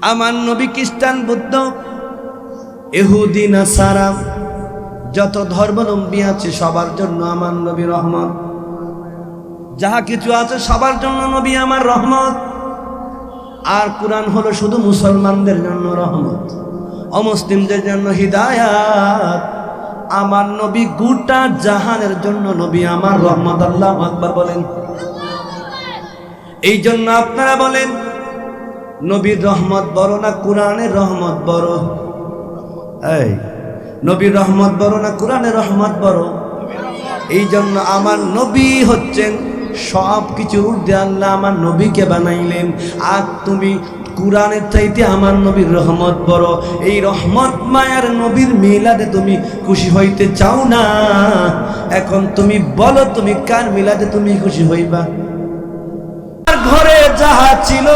আমার নবী খ্রিস্টান বুদ্ধ, এহুদি, নাসারা, যত ধর্মাবলম্বী আছে সবার জন্য আমার নবী রহমত। যাহা কিছু আছে সবার জন্য নবী আমার রহমত। আর কোরআন হলো শুধু মুসলমানদের জন্য রহমত। অমুসলিমদের জন্য হিদায়াত। আমার নবী গোটা জাহানের জন্য নবী আমার রহমত। আল্লাহ আকবার বলেন। এই জন্য আপনারা বলেন নবীর রহমত বড় না কোরআনের রহমত বড়? এই, নবীর রহমত বড় না কোরআনের রহমত বড়? এই জন্য আমার নবী হচ্ছেন সব কিছু ঊর্ধ্বে আল্লাহ আমার নবীকে বানাইলেন। আর তুমি কোরআনের চাইতে আমার নবীর রহমত বড়। এই রহমত মায়ার নবীর মিলাদে তুমি খুশি হইতে চাও না। এখন তুমি বলো তুমি কার মিলাদে তুমি খুশি হইবা? ঘরে যাহা ছিল,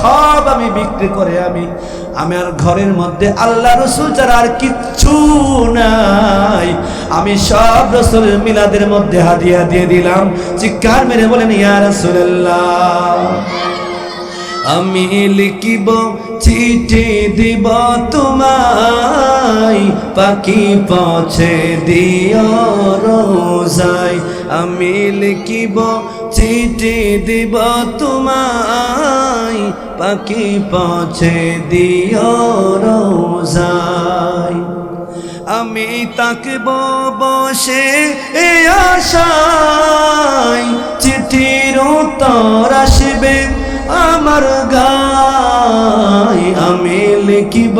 সব আমি বিক্রি করে আমি আমার ঘরের মধ্যে আল্লাহ রসুল ছাড়া আর কিচ্ছু নাই। আমি সব রসুলের মিলাদের মধ্যে হাদিয়া দিয়ে দিলাম। চিৎকার মেরে বলেন, ইয়া রাসূলুল্লাহ, আমি লিখিব, চিঠি দিব তোমায়। পাখি পছে দিও রোজাই আমি লিখিব চিঠি দিব তোমায়, পাখি পৌঁছে দিও রোজাই আমি তাকব বসে এ আশায়, চিঠির উত্তর আসবে আমার গাই আমি লিখিব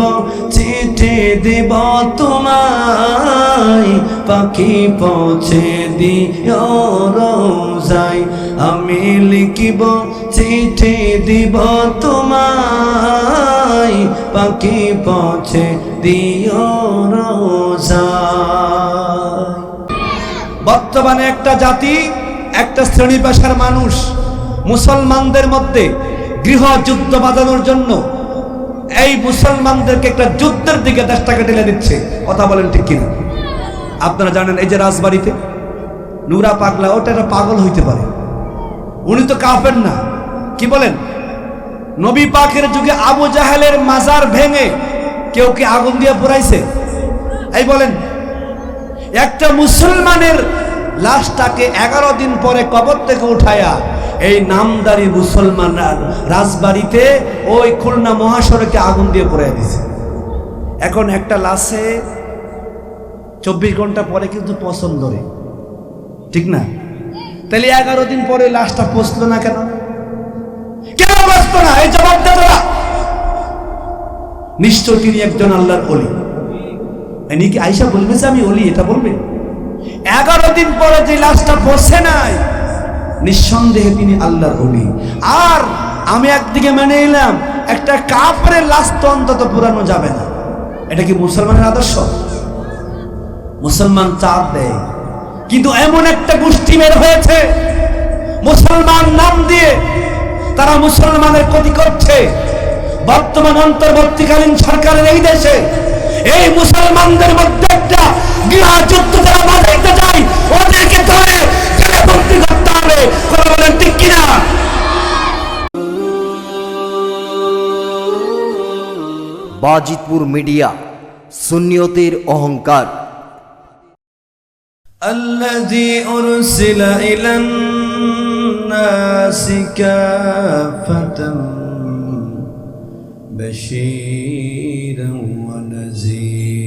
চিঠি দিব তোমায়, পাখি পৌঁছে দিও আমি লিখিব, চিঠি দিব তোমায়, পাখি পৌঁছে বর্তমানে একটা জাতি, একটা শ্রেণি পেশার মানুষ, মুসলমানদের মধ্যে গৃহযুদ্ধ বাঁধানোর জন্য এই মুসলমানদেরকে একটা যুদ্ধের দিকে দেশটাকে ঠেলে দিচ্ছে। কথা বলেন ঠিক কিনা? আপনারা জানেন এই যে রাজবাড়িতে নুরা পাগলা, ওটা একটা পাগল হইতে পারে। উনি তো কাফের না। কি বলেন? নবী পাকের যুগে আবু জাহেলের মাজার ভেঙে কেউ কি আগুন দিয়ে পুরাইছে এই বলেন, একটা মুসলমানের লাশটাকে এগারো দিন পরে কবর থেকে উঠায়া এই নামদারি মুসলমানরা রাজবাড়িতে ওই খুলনা মহাসড়কে আগুন দিয়ে পড়ে দিছে। এখন একটা লাশে চব্বিশ ঘণ্টা পরে কিন্তু পছন্দ রে ঠিক না? তাহলে এগারো দিন পরে লাশটা পচলো না কেন? কেন বসত না? এই জবাব দেবো নিশ্চয় তিনি একজন আল্লাহর অলি। এনি কি আইসা বলবে যে আমি অলি? এটা বলবে। এগারো দিন পরে যে লাশটা বসে নাই নিঃসন্দেহে তিনি আল্লাহর অলি আর আমি একদিকে মেনে নিলাম, একটা কাপড়ের লাশ তো অন্তত পুরানো যাবে না। এটা কি মুসলমানের আদর্শ? মুসলমান চাপ দেয়। কিন্তু এমন একটা গোষ্ঠী বের হয়েছে, মুসলমান নাম দিয়ে তারা মুসলমানের ক্ষতি করছে। বর্তমান অন্তর্বর্তীকালীন সরকারের এই দেশে এই মুসলমানদের মধ্যে একটা গৃহযুদ্ধ যারা বাজাইতে চায় ওদেরকে ধরে জেলে হবে কথা বলেন ঠিক কিনা বাজিতপুর মিডিয়া সুন্নিয়তের অহংকার الذي أرسل إلى الناس كافة بشيرا ونذيرا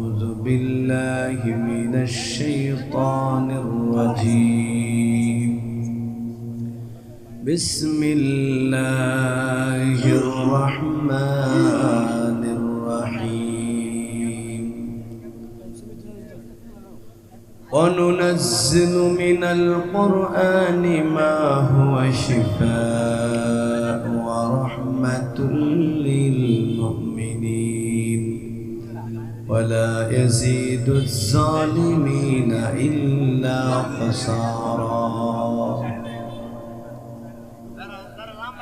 بالله من الشيطان الرجيم. بسم الله الرحمن الرحيم. وننزل من القرآن ما هو شفاء ورحمة ولا يزيد الظالمين إلا خسارا.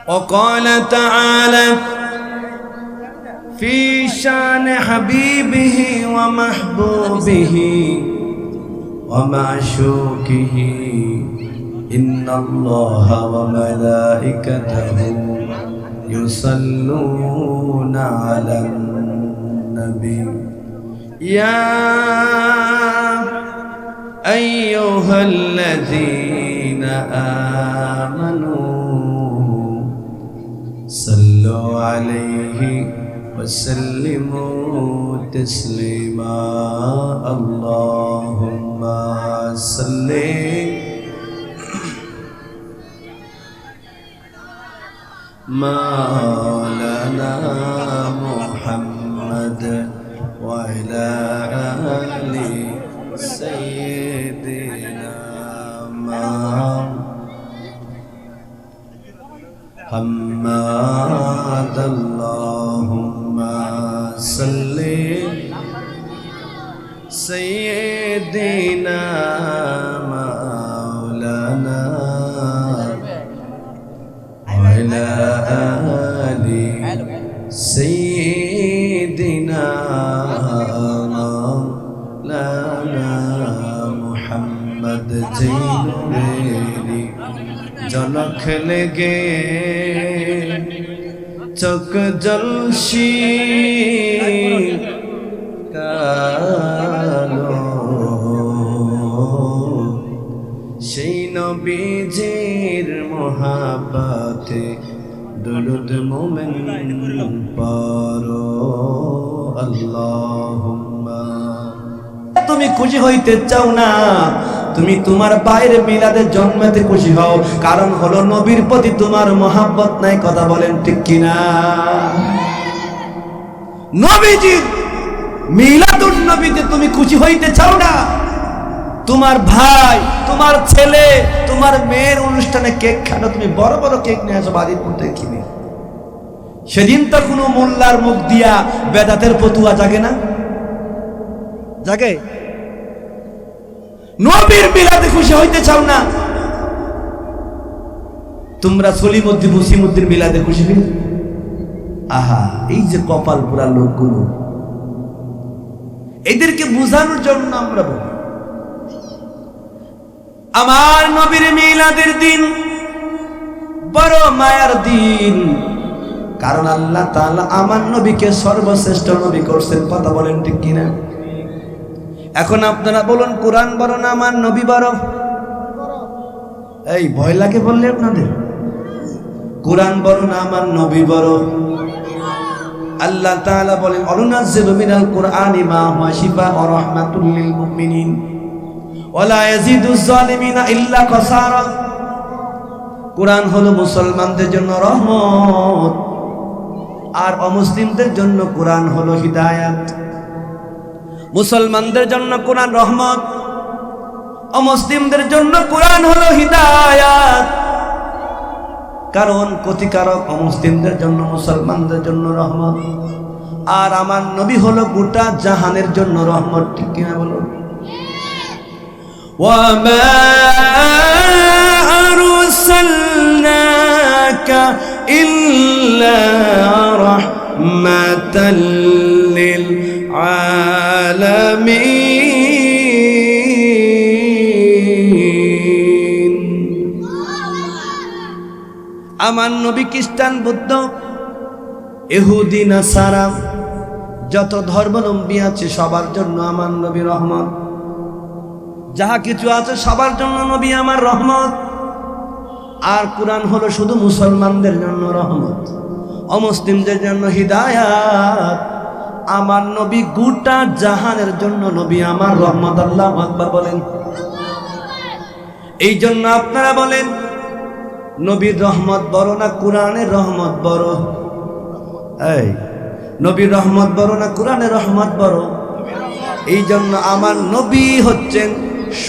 وقال تعالى في شان حبيبه ومحبوبه ومعشوقه إن الله وملائكته يصلون على النبي. يا أيها الذين آمنوا صلوا عليه وسلموا تسليما. اللهم صل مولانا محمد وعلى آل سيدنا محمد اللهم صل سيدنا জনক লেগে চক জলসি কালো সেই নবীজির মহাবাতে দুরুদ মোমেন পারো আল্লাহুম্মা। তুমি খুশি হইতে চাও না? তুমি তোমার বাইরে মিলাদের জন্মেতে খুশি হও। কারণ হলো নবীর প্রতি তোমার মহাব্বত নাই, কথা বলেন ঠিক কিনা? নবীজির মিলাদুন নবীতে তুমি খুশি হইতে চাও না? তোমার ভাই, তোমার ছেলে, তোমার মেয়ের অনুষ্ঠানে কেক খানো, তুমি বড় বড় কেক নিয়ে আসো বাড়ির মধ্যে কিনে। সেদিন তো কোনো মোল্লার মুখ দিয়া বেদাতের পতুয়া জাগে না? জাগে? নবীর মিলাদে খুশি হইতে চাও না? তোমরা সলিমুদ্দিন মুসিমুদ্দিন মিলাদে খুশি হই আহা, এই যে কপাল পুরা লোকগুলো। এদেরকে বোঝানোর জন্য আমরা বলি, আমার নবীর মিলাদের দিন বড় মায়ার দিন। কারণ আল্লাহ তাআলা আমার নবীকে সর্বশ্রেষ্ঠ নবী করছেন, কথা বলেন ঠিক কিনা? এখন আপনারা বলুন, কোরআন বড় না আমার নবী বড়? এই ভয় লাগে বললে আপনাদের? কোরআন বড় না আমার নবী বড়? আল্লাহ তাআলা বলেন অনুনাজ্জিলু মিনাল কুরআনি মা হুয়া শিফা ওয়া রাহমাতুল লিল মুমিনিন। ওয়ালা ইয়াজিদুজ জালিমিনা ইল্লা খাসারা কোরআন হলো মুসলমানদের জন্য রহমত। আর অমুসলিমদের জন্য কোরআন হলো হিদায়াত। মুসলমানদের জন্য কোরআন রহমত অমুসলিমদের জন্য কোরআন হলো হিদায়াত কারণ ক্ষতিকারক অমুসলিমদের জন্য মুসলমানদের জন্য রহমত আর আমার নবী হলো গোটা জাহানের জন্য রহমত ঠিক কিনা বলো وما أرسلناك إلا رحمة للعالمين আমার নবী খ্রিস্টান, বুদ্ধ এহুদি নাসারা, যত ধর্মাবলম্বী আছে সবার জন্য আমার নবী রহমত। যাহা কিছু আছে সবার জন্য নবী আমার রহমত। আর কোরআন হলো শুধু মুসলমানদের জন্য রহমত। অমুসলিমদের জন্য হিদায়াত। আমার নবী গোটা জাহানের জন্য নবী, আমার রহমত, আল্লাহ আকবার বলেন। এই জন্য আপনারা বলেন, নবীর রহমত বড় না কোরআনের রহমত বড়? এই, নবীর রহমত বড় না কোরআনের রহমত বড়? এই জন্য আমার নবী হচ্ছেন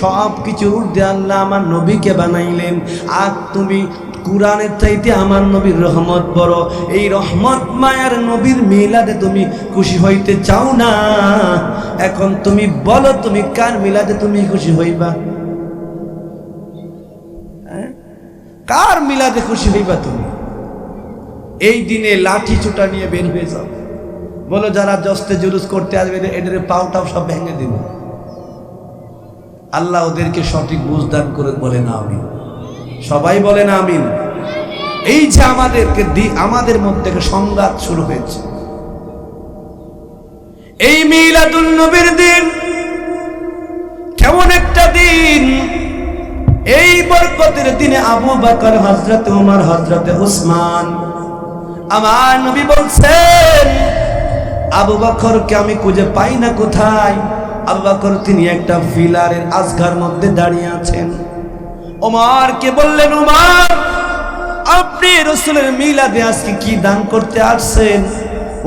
সব কিছুর ঊর্ধ্বে আল্লাহ আমার নবীকে বানাইলেন। আর তুমি কোরআনের চাইতে আমার নবীর রহমত বড়। এই রহমত মায়ার নবীর মিলাদে তুমি খুশি হইতে চাও না। এখন তুমি বলো, তুমি কার মিলাদে তুমি খুশি হইবা? হ্যাঁ? কার মিলাদে খুশি হইবা তুমি? এই দিনে লাঠি চুটা নিয়ে বের হয়ে যাও। বলো, যারা জস্তে জুলুস করতে আসবে, এদের পাউটাও সব ভেঙে দেব। আল্লাহ ওদেরকে সঠিক বুঝদান করে বলে না আমিন সবাই বলে না আমিন। এই যে আমাদেরকে আমাদের মধ্যে সংঘাত শুরু হয়েছে। এই মিলাদুল নবীর দিন কেমন একটা দিন। এই বরকতের দিনে আবু বকর হজরত উমর হজরত উসমান। আমার নবী বলছেন, আবু বকরকে আমি খুঁজে পাই না কোথায়? আবু বকর, তিনি একটা ফিলারের আজগার মধ্যে দাঁড়িয়ে আছেন। ওমারকে বললেন, ওমার, আপনি রসুলের মিলাদে আজকে কি দান করতে আসছেন?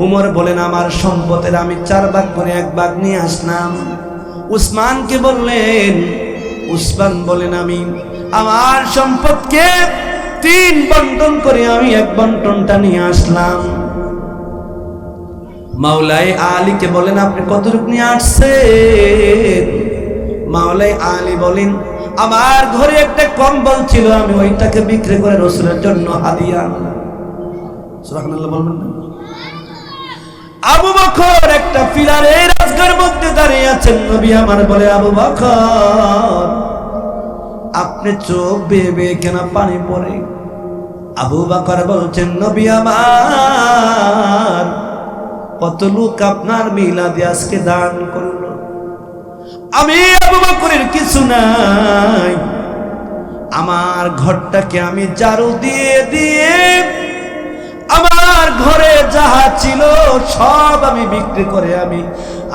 উমর বলেন, আমার সম্পদের আমি চার ভাগ করে এক ভাগ নিয়ে আসলাম। উসমানকে বললেন, উসমান বলেন, আমি আমার সম্পদকে তিন বন্টন করে আমি এক বন্টনটা নিয়ে আসলাম। মাওলাই আলীকে বলেন, আপনি কতটুকু নিয়ে আসছেন? মাওলাই আলী বলেন আমার ঘরে একটা কম্বল ছিল, আমি ওইটাকে বিক্রি করে রসুলের জন্য হাদিয়া বলবেন না? আবু বকর একটা ফিলারের রাজগার মধ্যে দাঁড়িয়ে আছেন, নবী আমার বলে, আবু বকর, আপনি চোখ বেয়ে বেয়ে কেন পানি পড়ে আবু বকর বলছেন, নবী আমার, কত লোক আপনার মিলাদে আজকে দান করল। আমি আবু বকরের কিছু নাই। আমার ঘরটাকে আমি জারু দিয়ে দিয়ে আমার ঘরে যাহা ছিল সব আমি বিক্রি করে আমি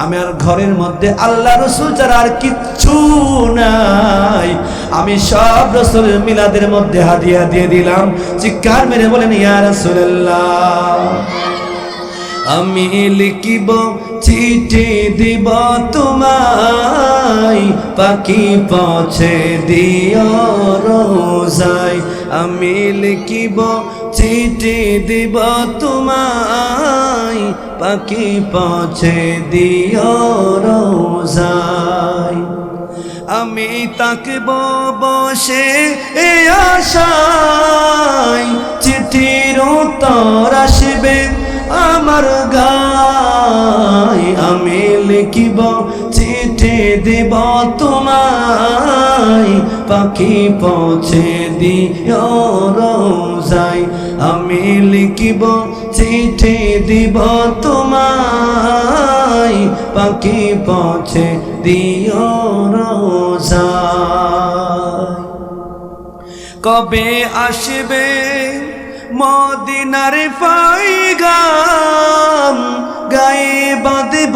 আমার ঘরের মধ্যে আল্লাহ রসুল ছাড়া আর কিচ্ছু নাই। আমি সব রসুল মিলাদের মধ্যে হাদিয়া দিয়ে দিলাম। চিৎকার মেরে বলেন, ইয়া রসুল্লাহ আমি লিখিব, চিঠি দিব তোমায়। পাখি পৌঁছে দিও রোজাই আমি লিখিব, চিঠি দিব তোমায়। পাখি পৌঁছে দিও রোজাই আমি তাকব বসে এ আশায়। চিঠির উত্তর আসবে। আমার গায় আমি লিখিব, চিঠি দিব তোমায়। পাখি পৌঁছে দিও রোজাই আমি লিখিব, চিঠি দিব তোমায়। পাখি পৌঁছে দিও রোজাই কবে আসবে মদিনার পাইগাম গায়ে বাঁধব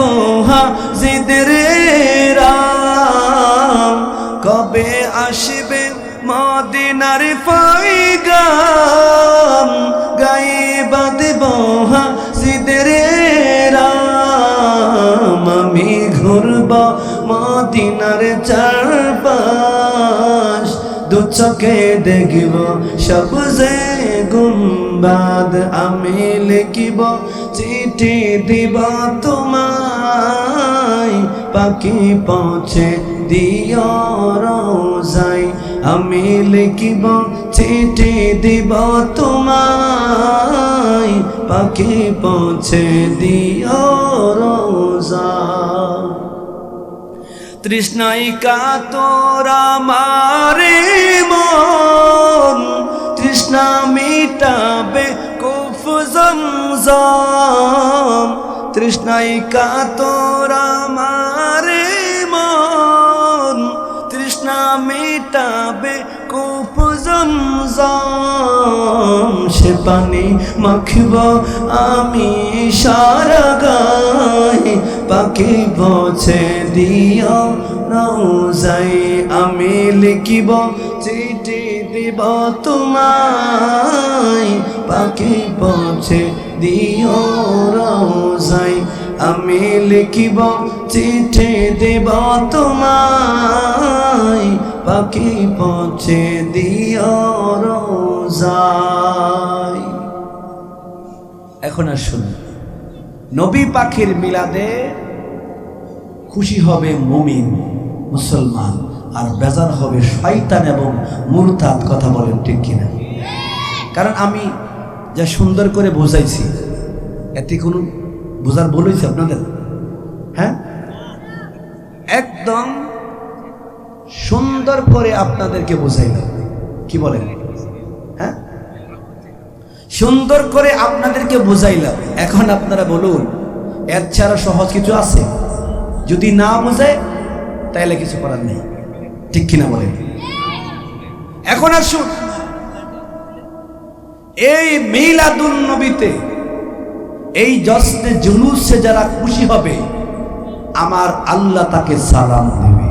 হাজিদের রাম। কবে আসবে মদিনার পাইগাম গায়ে বাঁধব হাজিদের রাম। আমি ঘুরব মদিনার চারপাশ, দু চোখে দেখব সবজে গুম্বাদ আমি লিখিব, চিঠি দিব তোমায়। পাখি পৌঁছে দিও রোজাই আমি লিখিব, চিঠি দিব তোমায়। পাখি পৌঁছে দিও রোজাই তৃষ্ণাই কাতরা মারে মন তৃষ্ণা মিটাবে কুফ জমজম, তৃষ্ণাই কাতরা মারে মন। তৃষ্ণা মিটাবে কুফ জমজম, সে পানি মাখব আমি সারা গায়ে পাখি পৌঁছে দিও রোজাই আমি লিখিব চিঠি দিব তোমায়, পাখি পৌঁছে দিও রোজাই আমি লিখিব চিঠি দিব তোমায়, পাখি পৌঁছে দিও রোজ রোজায় এখন আসুন নবী পাখির মিলাদে খুশি হবে মুমিন, মুসলমান। আর বেজার হবে শয়তান এবং মুরতাদ, কথা বলেন ঠিক কিনা? কারণ আমি যা সুন্দর করে বোঝাইছি, এতে কোনো বোঝার হয়েছে আপনাদের? হ্যাঁ? একদম সুন্দর করে আপনাদেরকে বোঝাইলাম। কি বলেন? হ্যাঁ? সুন্দর করে আপনাদেরকে বোঝাইলাম। এখন আপনারা বলুন, এর ছাড়া সহজ কিছু আছে? যদি না বোঝায় তাহলে কিছু করার নেই। ঠিক কিনা বলেন? এখন আসুন এই মিলাদুল নবীতে, এই জশ্নে জুলুসে যারা খুশি হবে, আমার আল্লাহ তাকে সালাম দেবে।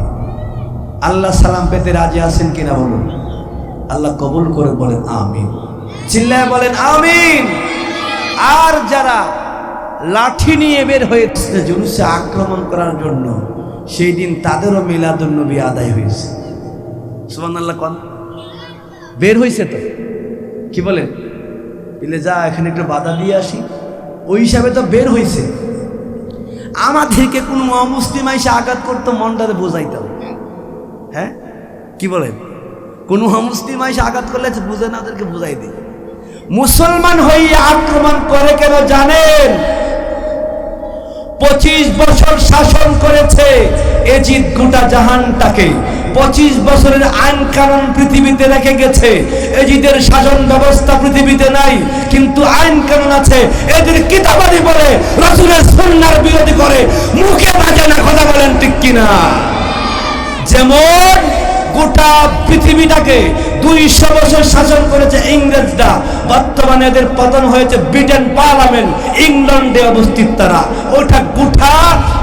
আল্লাহ সালাম পেতে রাজি আছেন কিনা বলুন? আল্লাহ কবুল করে বলেন, আমিন। চিল্লায় বলেন, আমিন। আর যারা লাঠি নিয়ে বের হয়েছে জুলুসে আক্রমণ করার জন্য সেই দিন তাদেরও মিলাদুল নবী আদায় হয়েছে। সুমান আল্লাহ কন। বের হয়েছে তো। কি বলেন বলে, যা, এখানে একটু বাধা দিয়ে আসি। ওই হিসাবে তো বের হয়েছে আমাদেরকে কোনো অমুসলিম এসে আঘাত করতো, মনটাতে বোঝাইতাম হ্যাঁ? কি বলেন কোনো অমুসলিম এসে আঘাত করলে বুঝে না, ওদেরকে বুঝাই দিই। মুসলমান হইয়া আক্রমণ করে কেন জানেন? পঁচিশ বছর শাসন করেছে এজিদ গোটা জাহানটাকে। পঁচিশ বছরের আইন কানুন পৃথিবীতে রেখে গেছে। এজিদের শাসন ব্যবস্থা পৃথিবীতে নাই, কিন্তু আইন কানুন আছে। এদের কিতাবাদি বলে, রসুলের সন্ন্যার বিরোধী করে। মুখে বাজে না কথা বলেন ঠিক কিনা? যেমন গোটা পৃথিবীটাকে দুইশো বছর শাসন করেছে ইংরেজরা। বর্তমানে এদের পতন হয়েছে ব্রিটেন পার্লামেন্ট ইংল্যান্ডে অবস্থিত তারা। ওটা গোটা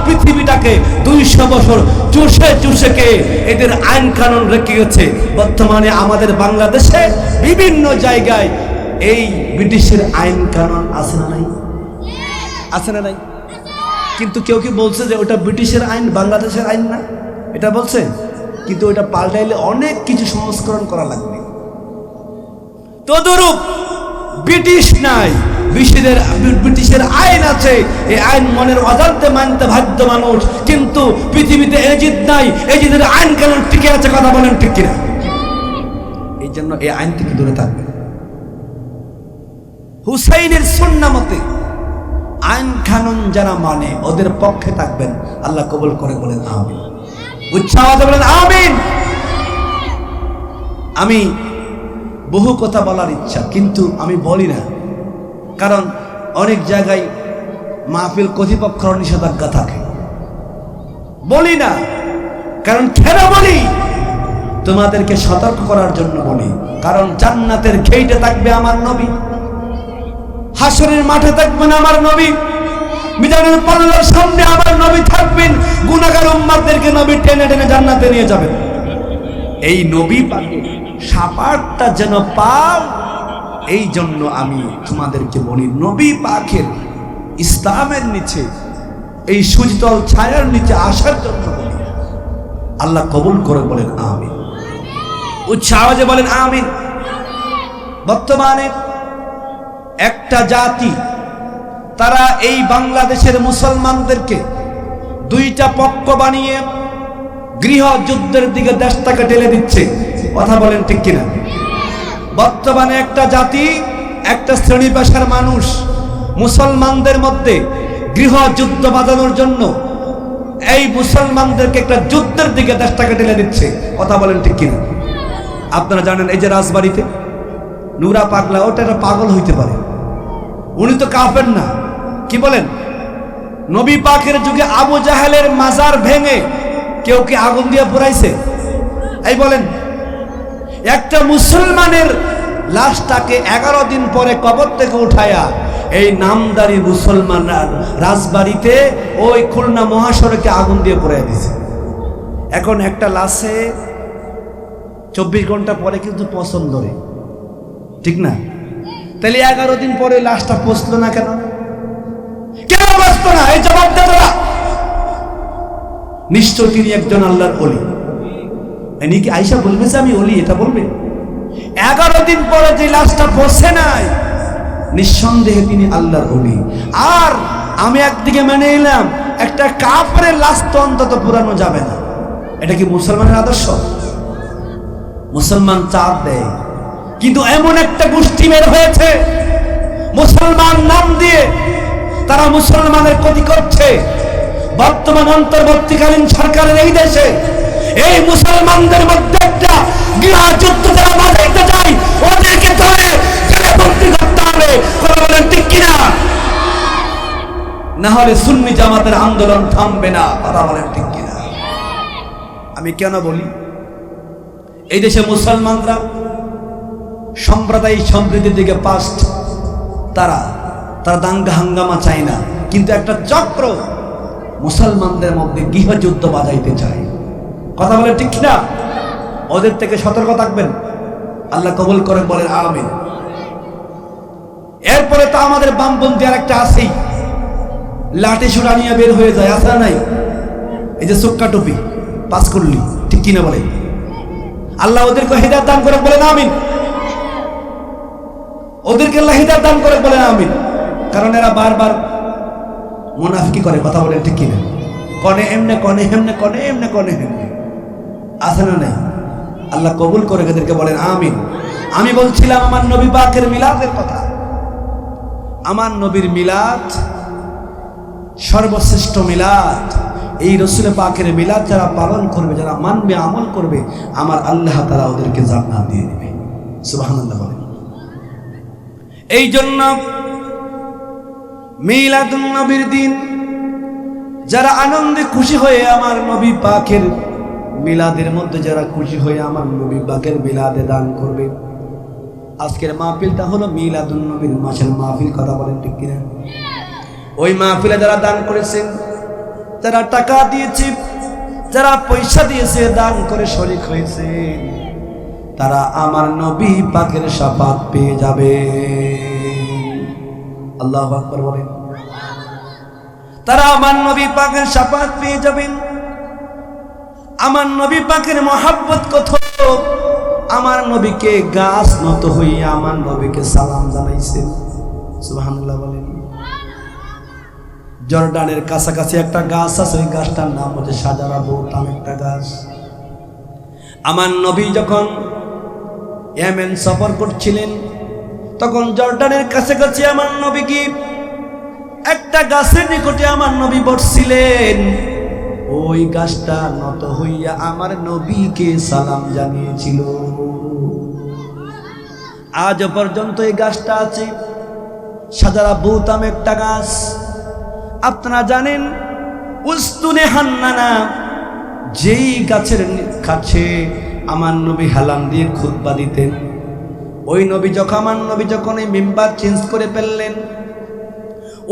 পৃথিবীটাকে দুইশো বছর চুষে চুষেকে এদের আইন কানুন রেখে গেছে। বর্তমানে আমাদের বাংলাদেশে বিভিন্ন জায়গায় এই ব্রিটিশের আইন কানুন আছে না নাই? আছে না নাই? কিন্তু কেউ কি বলছে যে ওটা ব্রিটিশের আইন, বাংলাদেশের আইন না? এটা বলছে? কিন্তু ওটা পাল্টাইলে অনেক কিছু সংস্করণ করা লাগবে। তদরূপ ব্রিটিশ নাই ব্রিটিশের ব্রিটিশের আইন আছে এই আইন মনের অজান্তে মানতে বাধ্য মানুষ কিন্তু পৃথিবীতে এজিদ নাই এজিদের আইন কানুন টিকে আছে কথা বলেন ঠিক কিনা? এই জন্য এই আইন থেকে দূরে থাকবে। হুসাইনের সন্না মতে আইন কানুন যারা মানে ওদের পক্ষে থাকবেন আল্লাহ কবুল করে বলেন আমিন। উচ্চাওয়াজ বলেন, আমিন। আমি বহু কথা বলার ইচ্ছা, কিন্তু আমি বলি না। কারণ অনেক জায়গায় মাহফিল কর্তৃপক্ষের নিষেধাজ্ঞা থাকে। বলি না। কারণ কেন বলি? তোমাদেরকে সতর্ক করার জন্য বলি। কারণ জান্নাতের ঘেইটে থাকবে আমার নবী। হাসরের মাঠে থাকবেন আমার নবী। মিজানের পাল্লার সামনে আমার নবী থাকবেন। গুনাগার উম্মাদেরকে নবী টেনে টেনে জান্নাতে নিয়ে যাবেন। এই নবী পাকে সাপাটটা যেন পাও এই জন্য আমি তোমাদেরকে বলি, নবী পাকের ইসলামের নিচে, এই সুজতল ছায়ার নিচে আসার জন্য বলি। আল্লাহ কবুল করে বলেন, আমিন। উচ্ছাওয়াজে বলেন, আমিন। বর্তমানে একটা জাতি, তারা এই বাংলাদেশের মুসলমানদেরকে দুইটা পক্ষ বানিয়ে গৃহযুদ্ধের দিকে দেশটাকে ঠেলে দিচ্ছে। কথা বলেন ঠিক কিনা? বর্তমানে একটা জাতি, একটা শ্রেণি পেশার মানুষ মুসলমানদের মধ্যে গৃহযুদ্ধ বাঁধানোর জন্য এই মুসলমানদেরকে একটা যুদ্ধের দিকে দেশটাকে ঠেলে দিচ্ছে। কথা বলেন ঠিক কিনা? আপনারা জানেন এই যে রাজবাড়িতে নুরা পাগলা, ওটা একটা পাগল হইতে পারে। উনি তো কাফের না। কি বলেন? নবী পাকের যুগে আবু জাহেলের মাজার ভেঙে কেউ কি আগুন দিয়ে পুরাইছে? এই বলেন, একটা মুসলমানের লাশটাকে এগারো দিন পরে কবর থেকে উঠায়া এই নামদারি মুসলমানরা রাজবাড়িতে ওই খুলনা মহাসড়কে আগুন দিয়ে পুরাই দিছে। এখন একটা লাশে চব্বিশ ঘণ্টা পরে কিন্তু পছন্দ ঠিক না? তাহলে এগারো দিন পরে লাশটা পচলো না কেন? নিশ্চয় তিনি একজন আল্লাহর অলি এনি কি আইসা বলবে যে আমি অলি এটা বলবে? এগারো দিন পরে যে লাশটা নাই, নিঃসন্দেহে তিনি আল্লাহর অলি আর আমি একদিকে মেনে নিলাম, একটা কাপড়ের লাশ তো অন্তত পুরানো যাবে না। এটা কি মুসলমানের আদর্শ? মুসলমান দেয়। কিন্তু এমন একটা গোষ্ঠী বের হয়েছে, মুসলমান নাম দিয়ে তারা মুসলমানের ক্ষতি করছে। বর্তমান অন্তর্বর্তীকালীন সরকারের এই দেশে এই মুসলমানদের মধ্যে একটা গৃহযুদ্ধ যারা বাজাইতে চায় ওদেরকে ধরে জেলে বন্দি করতে হবে। কথা ঠিক কিনা? না হলে সুন্নি জামাতের আন্দোলন থামবে না, কথা বলেন ঠিক কিনা? আমি কেন বলি? এই দেশে মুসলমানরা সম্প্রদায় সম্প্রীতির দিকে পাস্ট তারা তারা দাঙ্গা হাঙ্গামা চায় না। কিন্তু একটা চক্র মুসলমানদের মধ্যে গৃহযুদ্ধ বাজাইতে চায়। কথা বলে ঠিক না ওদের থেকে সতর্ক থাকবেন। আল্লাহ কবুল করেন, বলেন আমিন। এরপরে তো আমাদের বামপন্থী আর একটা আছেই। লাঠি সুরা নিয়ে বের হয়ে যায় আসা নাই? এই যে সুক্কা টুপি, পাস করলি, ঠিক কিনা বলে আল্লাহ ওদেরকে হেদায়ত দান করে বলেন আমিন। ওদেরকে আল্লাহ হেদায়ত দান করে বলেন আমিন। কারণ এরা বারবার মুনাফিকি করে, কথা বলে ঠিক কিনা? কনে এমনে, কনে হেমনে কনে এমনে, কনে হেমনে আছে না নেই? আল্লাহ কবুল করে এদেরকে বলেন, আমিন। আমি বলছিলাম, আমার নবী পাকের মিলাদের কথা। আমার নবীর মিলাদ সর্বশ্রেষ্ঠ মিলাদ। এই রসুল পাকের মিলাদ যারা পালন করবে, যারা মানবে, আমল করবে, আমার আল্লাহ তারা ওদেরকে জান্নাত দিয়ে দেবে। সুবহানাল্লাহ বলেন। এই জন্য মিলাদুন নবীর দিন। যারা আনন্দে খুশি হয়ে আমার নবী পাকের মিলাদের মধ্যে যারা খুশি হয়ে আমার নবী পাকের মিলাদে দান করবে। আজকের মাহফিলটা হলো মিলাদুন নবীর মাসের মাহফিল, কথা বলেন ঠিক কিনা? ওই মাহফিলে যারা দান করেছেন যারা টাকা দিয়েছে, যারা পয়সা দিয়েছে, দান করে শরিক হয়েছে, তারা আমার নবী পাকের সাফাত পেয়ে যাবে। আল্লাহ আকবর বলেন। তারা আমার নবী পাকের সাপাত পেয়ে যাবেন। আমার নবী পাকের মহাব্বত কত? আমার নবীকে গাছ নত হইয়া আমার নবীকে সালাম জানাইছেন। সুবহানাল্লাহ বলেন। জর্ডানের কাছাকাছি একটা গাছ আছে, ওই গাছটার নাম হচ্ছে সাজারা বৌতাম একটা গাছ। আমার নবী যখন এমেন সফর করছিলেন তখন জর্ডানের কাছাকাছি আমার নবী কি একটা গাছের নিকটে আমার নবী বসছিলেন। ওই গাছটা নত হইয়া আমার নবীকে সালাম জানিয়েছিল। আজ পর্যন্ত এই গাছটা আছে। সাজারা বৌতাম একটা গাছ। আপনারা জানেন উস্তুনে হান্নানা, যেই গাছের কাছে আমার নবী হালাম দিয়ে খুতবা দিতেন। ওই নবী যখন আমার নবী যখন এই মেম্বার চেঞ্জ করে ফেললেন,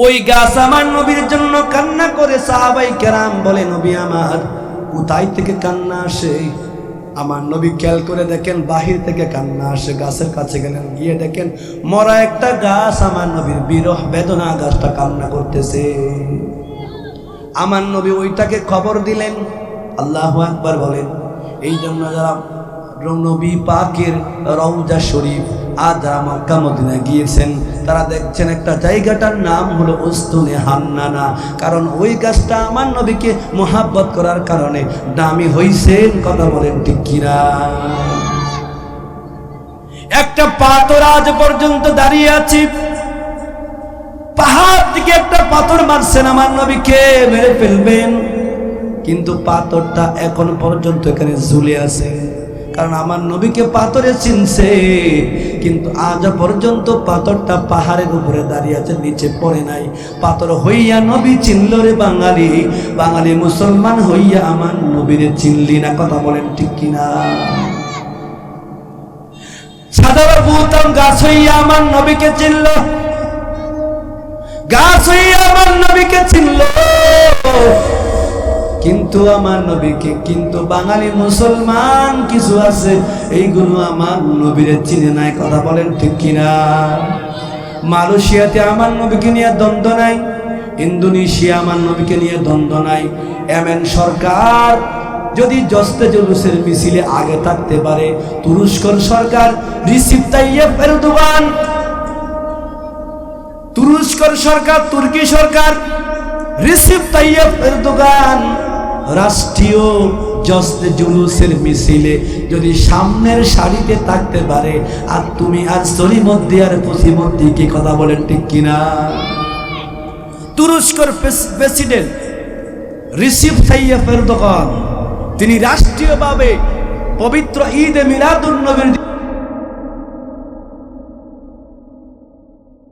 ওই গাছ আমার নবীর জন্য কান্না করে সাহাবাই কেরাম বলে, নবী আমার, কোথায় থেকে কান্না আসে? আমার নবী খেয়াল করে দেখেন, বাহির থেকে কান্না আসে, গাছের কাছে গেলেন, গিয়ে দেখেন, মরা একটা গাছ আমার নবীর বিরহ বেদনা গাছটা কান্না করতেছে। আমার নবী ওইটাকে খবর দিলেন, আল্লাহ একবার বলেন এই জন্য যারা নবী পাকের রওজা শরীফ আর মক্কা মদিনা গিয়েছেন, তারা দেখছেন একটা জায়গাটার নাম হলো উস্তুনে হান্নানা। কারণ ওই গাছটা আমার নবীকে মোহাব্বত করার কারণে দামি হইছেন কথা বলেন ঠিক কিনা? একটা পাথর আজ পর্যন্ত দাঁড়িয়ে আছি। পাহাড় থেকে একটা পাথর মারছেন আমার নবীকে, মেরে ফেলবেন। কিন্তু পাথরটা এখন পর্যন্ত এখানে ঝুলে আছে। কারণ আমার নবীকে পাথরে চিনছে। কিন্তু আজ পর্যন্ত পাথরটা পাহাড়ের উপরে দাঁড়িয়ে আছে, নিচে পড়ে নাই। পাথর হইয়া নবী চিনল রে বাঙালি। বাঙালি মুসলমান হইয়া আমার নবীরে চিনলি না, কথা বলেন ঠিক কিনা? বুতাম গাছ হইয়া আমার নবীকে চিনল। গাছ হইয়া আমার নবীকে চিনল। কিন্তু আমার নবীকে, কিন্তু বাঙালি মুসলমান কিছু আছে, এইগুলো আমার নবীরে চিনে নাই, কথা বলেন ঠিক কিনা? মালয়েশিয়াতে আমার নবীকে নিয়ে দ্বন্দ্ব নাই, ইন্দোনেশিয়া আমার নবীকে নিয়ে দ্বন্দ্ব নাই, এমন সরকার যদি জস্তে জুলুসের মিছিলে আগে থাকতে পারে, তুরস্কর সরকার রিসিপ তাইয়েব তুরস্কর সরকার, তুর্কি সরকার রিসিপ তাইয়েব রাষ্ট্রীয় জস্তে জুলুসের মিছিলে যদি সামনের সারিতে থাকতে পারে, আর তুমি আর সরি মধ্যে আর পশ্চিম মধ্যে কি কথা বলেন ঠিক কিনা? তুরস্কর প্রেসিডেন্ট রিসিভ তাইয়েব এরদোগান, তিনি রাষ্ট্রীয়ভাবে পবিত্র ঈদে মিলাদুন নবীর